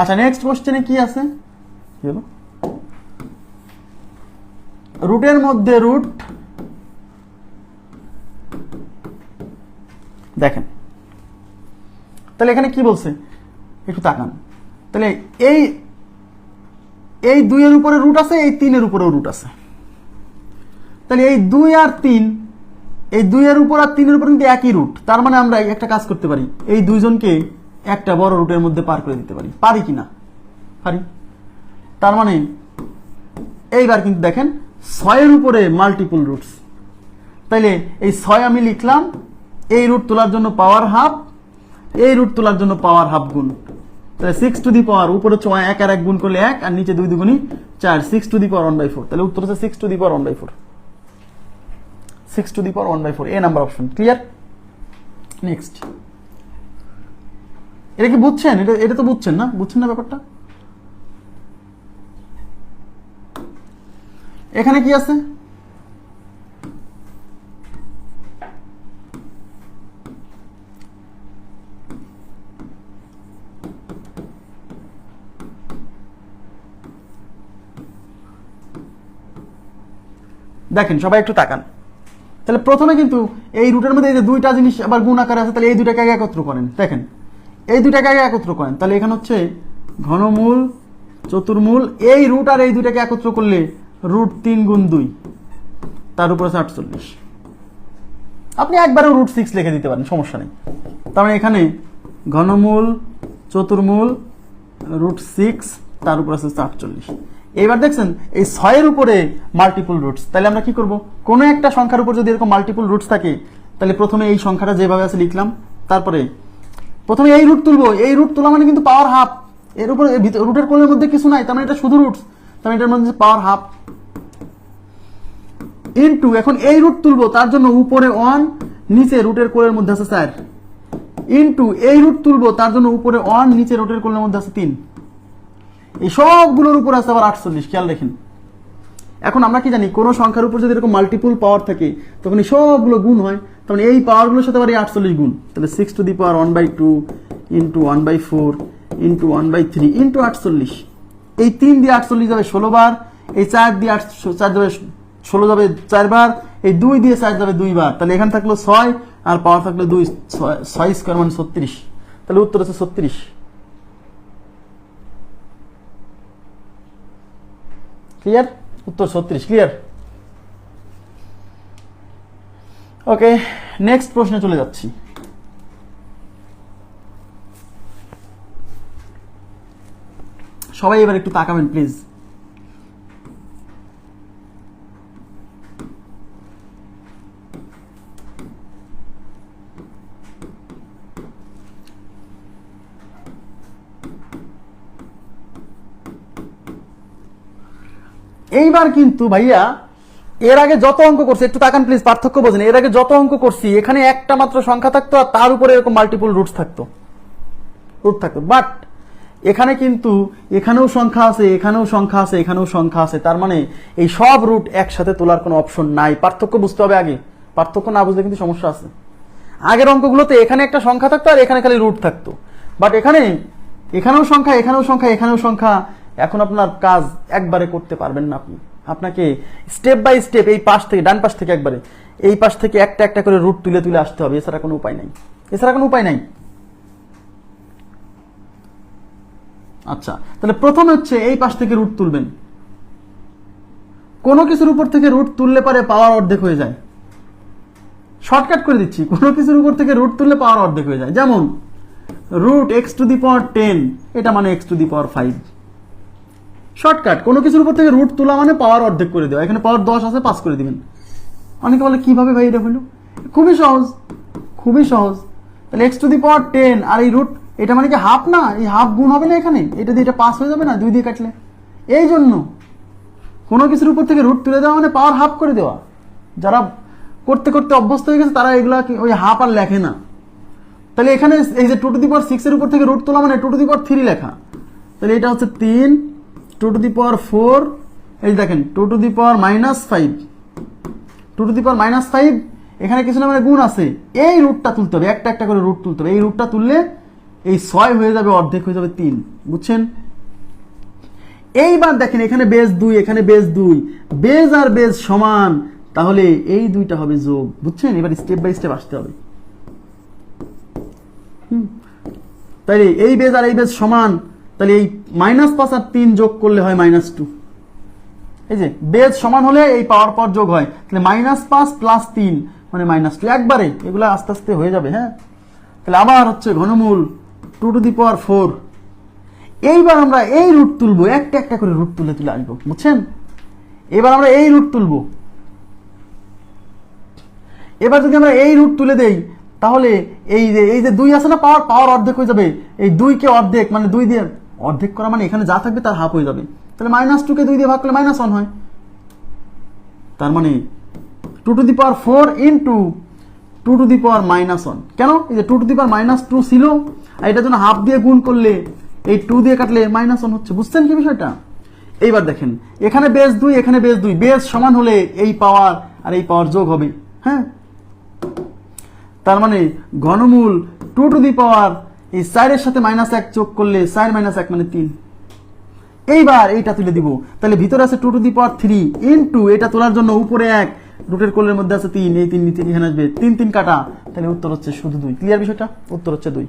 আচ্ছা নেক্সট কোশ্চেনে কি আছে? রুটের মধ্যে রুট দেখেন। তাহলে এখানে কি বলছে? একটু তাকান। তাহলে এই এই দুইয়ের উপরে রুট আছে, এই তিনের উপরেও রুট আছে। তাহলে এই দুই আর তিন, এই দুইয়ের উপর আর তিনের উপর কিন্তু একই রুট তার মানে আমরা একটা কাজ করতে পারি। এই দুইজনকে একটা বড় রুটের মধ্যে পার করে দিতে পারি। পারি কি না পারি। তার মানে এইবার কিন্তু দেখেন, ছয়ের উপরে মাল্টিপল রুটস তাইলে এই ছয় আমি লিখলাম, এই রুট তোলার জন্য পাওয়ার হাফ এই রুট তোলার জন্য পাওয়ার হাফ গুণ। তাহলে সিক্স টু দি পাওয়ার উপরে ছয়, এক আর এক গুণ করলে এক, আর নিচে দুই দুগুণই চার। Six to the power one by four তাহলে উত্তর হচ্ছে six to the power one by four six to the power one by four A number option clear next এটা কি বুঝছেন? এটা এটা তো বুঝছেন না? বুঝছেন না ব্যাপারটা? এখানে কি আছে? দেখেন, সবাই একটু তাকান। তাহলে প্রথমে কিন্তু এই রুটের মধ্যে এই যে দুইটা জিনিস আবার গুণ আকারে আছে, তাহলে এই দুইটাকে একত্র করেন। দেখেন। এই দুটাকে আগে একত্র করেন। তাহলে এখানে হচ্ছে ঘনমূল, চতুর্মূল, এই রুট আর এই দুটাকে একত্র করলে রুট তিন গুণ দুই। তার উপর আছে আটচল্লিশ। আপনি একবারও রুট সিক্স লিখে দিতে পারেন, সমস্যা নেই। তার মানে এখানে ঘনমূল, চতুর্মূল রুট সিক্স তার উপর আছে আটচল্লিশ। এইবার দেখছেন, এই ছয়ের উপরে মাল্টিপুল রুটস তাহলে আমরা কি করব? কোনো একটা সংখ্যার উপর যদি এরকম মাল্টিপল রুটস থাকে, তাহলে প্রথমে এই সংখ্যাটা যেভাবে আছে লিখলাম, তারপরে প্রথমে এই রুট তুলবো, এই রুট তোলা মানে কিন্তু পাওয়ার হাফ এর উপরে রুটের কোলের মধ্যে কিছু নাই, তার মানে এটা শুধু রুটস তার মানে এটার মধ্যে পাওয়ার হাফ ইনটু এখন এই রুট তুলবো, তার জন্য উপরে ওয়ান নিচে রুটের কোলের মধ্যে আছে স্যার ইনটু এই রুট তুলবো, তার জন্য উপরে ওয়ান নিচে রুটের কোলের মধ্যে আছে তিন। এই সবগুলোর উপর আছে আবার আটচল্লিশ, খেয়াল রাখেন। এখন আমরা কি জানি, কোনো সংখ্যার উপর যদি এরকম মাল্টিপুল পাওয়ার থাকে, তখন এই সবগুলো গুণ হয়, তখন এই পাওয়ারগুলোর সাথে আবার এই আটচল্লিশ গুণ। তাহলে six to the power one by two into one by four into one by three into আটচল্লিশ। এই তিন দিয়ে আটচল্লিশ যাবে ষোলো বার, এই চার দিয়ে আট, চার যাবে ষোলো যাবে চারবার এই দুই দিয়ে চার যাবে দুইবার তাহলে এখানে থাকল ছয়, আর পাওয়ার থাকল দুই, ছয়- ছয় স্কোয়ার মানে ছত্রিশ। তাহলে উত্তর হচ্ছে ছত্রিশ। ক্লিয়ার উত্তর ছত্রিশ ক্লিয়ার ওকে নেক্সট প্রশ্নে চলে যাচ্ছি। সবাই এবার একটু তাকাবেন প্লিজ এইবার কিন্তু ভাইয়া, এর আগে যত অঙ্ক করছি, একটু তাকান প্লিজ পার্থক্য বোঝেন, এর আগে যত অঙ্ক করছি, এখানে একটা মাত্র সংখ্যা থাকতো আর তার উপরে এরকম মাল্টিপল রুটস থাকতো। রুট থাকতো। বাট এখানে কিন্তু এখানেও সংখ্যা আছে, এখানেও সংখ্যা আছে, এখানেও সংখ্যা আছে। তার মানে এই সব রুট একসাথে তোলার কোনো অপশন নাই। পার্থক্য বুঝতে হবে আগে। পার্থক্য না বুঝলে কিন্তু সমস্যা আছে। আগের অঙ্কগুলোতে এখানে একটা সংখ্যা থাকতো আর এখানে খালি রুট থাকতো। বাট এখানে, এখানেও সংখ্যা এখানেও সংখ্যা এখানেও সংখ্যা এখন আপনার কাজ একবারে করতে পারবেন না আপনি। আপনাকে স্টেপ বাই স্টেপ এই পাশ থেকে, ডান পাশ থেকে একবারে, এই পাশ থেকে একটা একটা করে রুট তুলে তুলে আসতে হবে, এছাড়া কোনো উপায় নাই। এছাড়া কোনো উপায় নাই? আচ্ছা তাহলে প্রথমে হচ্ছে এই পাশ থেকে রুট তুলবেন। কোনো কিছুর উপর থেকে রুট তুললে পারে পাওয়ার অর্ধেক হয়ে যায়। শর্টকাট করে দিচ্ছি, কোনো কিছুর উপর থেকে রুট তুললে পাওয়ার অর্ধেক হয়ে যায়। যেমন root x to the power ten এটা মানে x to the power five shortcut. কোনো কিছুর উপর থেকে রুট তোলা মানে পাওয়ার অর্ধেক করে দেওয়া। এখানে পাওয়ার দশ আছে পাস করে দিবেন। অনেকে বলে, কীভাবে ভাই এটা হইল খুবই সহজ খুবই সহজ। তাহলে x to the power ten আর এই রুট এটা মানে কি হাফ না? এই হাফ গুণ হবে না এখানে? এটা দিয়ে এটা পাস হয়ে যাবে না? দুই দিয়ে কাটলে। এই জন্য কোনো কিছুর উপর থেকে রুট তুলে দেওয়া মানে পাওয়ার হাফ করে দেওয়া। যারা করতে করতে অভ্যস্ত হয়ে গেছে, তারা এগুলা ওই হাফ আর লেখে না। তাহলে এখানে এই যে টু টু দি পাওয়ার সিক্সের উপর থেকে রুট তোলা মানে two to the power three লেখা। তাহলে এটা হচ্ছে তিন two to the power four এই দেখেন two to the power minus five two to the power minus five এখানে কিছু না মানে গুণ আছে। এই রুটটা তুলতে হবে, একটা একটা করে রুট তুলতে হবে। এই রুটটা তুললে এই ছয় হয়ে যাবে, অর্ধেক হয়ে যাবে তিন। বুঝছেন? এইবার দেখেন, এখানে বেজ দুই, এখানে বেজ দুই। বেজ আর বেজ সমান, তাহলে এই দুইটা হবে যোগ। বুঝছেন? এবার স্টেপ বাই স্টেপ আসতে হবে। তাইলে এই বেজ আর এই বেজ সমান তাহলে এই মাইনাস পাঁচ আর তিন যোগ করলে হয় মাইনাস টু এই যে বেজ সমান হলে এই পাওয়ার পর যোগ হয়। তাহলে মাইনাস পাঁচ প্লাস তিন মানে মাইনাস টু একবারে, এগুলো আস্তে আস্তে হয়ে যাবে হ্যাঁ? তাহলে আবার হচ্ছে ঘনমূল two to the power four এইবার আমরা এই রুট তুলবো, একটা একটা করে রুট তুলে তুলে আসব বুঝছেন? এবার আমরা এই রুট তুলবো। এবার যদি আমরা এই রুট তুলে দেই, তাহলে এই যে এই যে দুই আছে না পাওয়ার পাওয়ার অর্ধেক হয়ে যাবে। এই দুইকে অর্ধেক মানে দুই দিয়ে অর্ধেক করা মানে এখানে যা থাকবে তার হাফ হয়ে যাবে। তাহলে মাইনাস টুকে দুই দিয়ে ভাগ করলে মাইনাস ওয়ান হয়। তার মানে two to the power four into two to the power minus one কেন? এই যে two to the power minus two ছিল, আর এটার জন্য হাফ দিয়ে গুণ করলে এই টু দিয়ে কাটলে মাইনাস ওয়ান হচ্ছে। বুঝছেন কি বিষয়টা? এইবার দেখেন, এখানে বেস দুই, এখানে বেস দুই। বেস সমান হলে এই পাওয়ার আর এই পাওয়ার যোগ হবে। হ্যাঁ? তার মানে ঘনমূল টু টু দি পাওয়ার এই চারের সাথে মাইনাস এক যোগ করলে চার মাইনাস এক মানে তিন। এইবার এইটা তুলে দিব। তাহলে ভিতরে আছে two to the power three into এটা তোলার জন্য উপরে এক রুটের কোলের মধ্যে আছে তিন, এই তিন নিচে এখানে আসবে। তিন তিন কাটা। তাহলে উত্তর হচ্ছে শুধু দুই। ক্লিয়ার বিষয়টা? উত্তর হচ্ছে দুই।